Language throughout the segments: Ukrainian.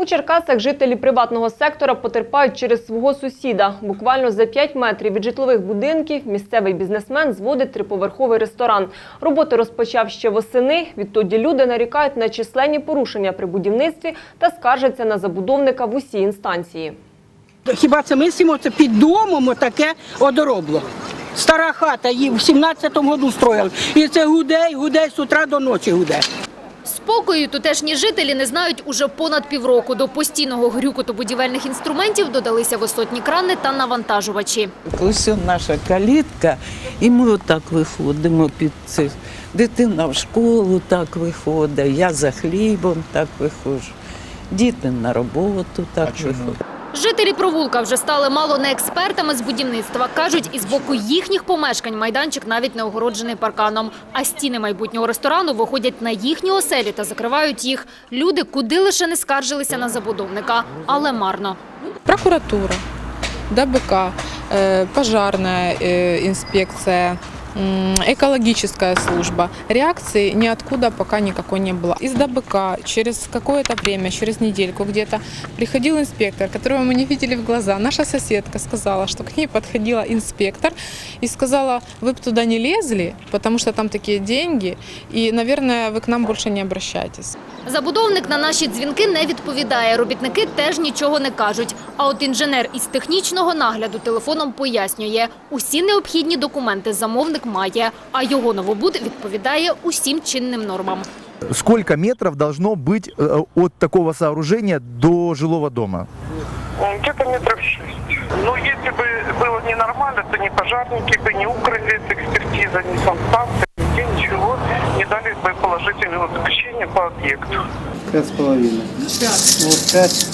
У Черкасах жителі приватного сектора потерпають через свого сусіда. Буквально за 5 метрів від житлових будинків місцевий бізнесмен зводить триповерховий ресторан. Роботи розпочав ще восени. Відтоді люди нарікають на численні порушення при будівництві та скаржаться на забудовника в усі інстанції. Хіба це ми сімо це під домом отаке одоробло? Стара хата, її в 17-му году строїли. І це гуде, і гуде з утра до ночі гуде. Спокою тутешні жителі не знають уже понад півроку. До постійного грюкоту будівельних інструментів додалися висотні крани та навантажувачі. Ось наша калітка, і ми отак виходимо під це. Дитина в школу так виходить, я за хлібом так виходжу, діти на роботу так виходять. Жителі провулка вже стали мало не експертами з будівництва. Кажуть, із боку їхніх помешкань майданчик навіть не огороджений парканом. А стіни майбутнього ресторану виходять на їхні оселі та закривають їх. Люди куди лише не скаржилися на забудовника, але марно. прокуратура, ДБК, пожарная э, инспекция, м, экологическая служба. Реакции ниоткуда пока никакой не было. Из ДБК через какое-то время, через недельку где-то приходил инспектор, которого мы не видели в глаза. Наша соседка сказала, что к ней подходила инспектор и сказала, вы бы туда не лезли, потому что там такие деньги, и, наверное, вы к нам больше не обращайтесь. Забудовник на наші дзвінки не відповідає. Робітники теж нічого не кажуть. А от інженер із технічного нагляду телефоном пояснює, усі необхідні документи замовник має, а його новобуд відповідає усім чинним нормам. Сколько метров должно быть э, от такого сооружения до жилого дома? Ну, Где-то метров шесть. Ну, если бы было ненормально, то ни пожарники бы не укрылись, экспертиза, ни санстанция, нигде ничего не дали бы положительного заключения по объекту. Пять с половиной. Вот пять.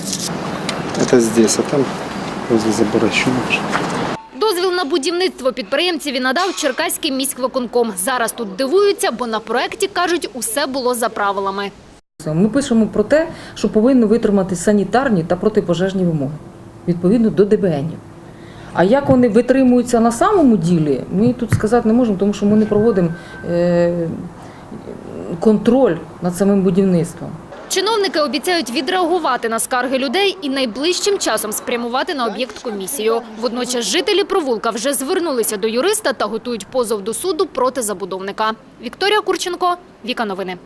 Это здесь, а там возле забора еще меньше. На будівництво підприємцеві надав Черкаський міськвиконком. Зараз тут дивуються, бо на проекті, кажуть, усе було за правилами. Ми пишемо про те, що повинні витримати санітарні та протипожежні вимоги відповідно до ДБНів. А як вони витримуються на самому ділі, ми тут сказати не можемо, тому що ми не проводимо е, контроль над самим будівництвом. Чиновники обіцяють відреагувати на скарги людей і найближчим часом спрямувати на об'єкт комісію. Водночас жителі провулка вже звернулися до юриста та готують позов до суду проти забудовника. Вікторія Курченко, Віка Новини.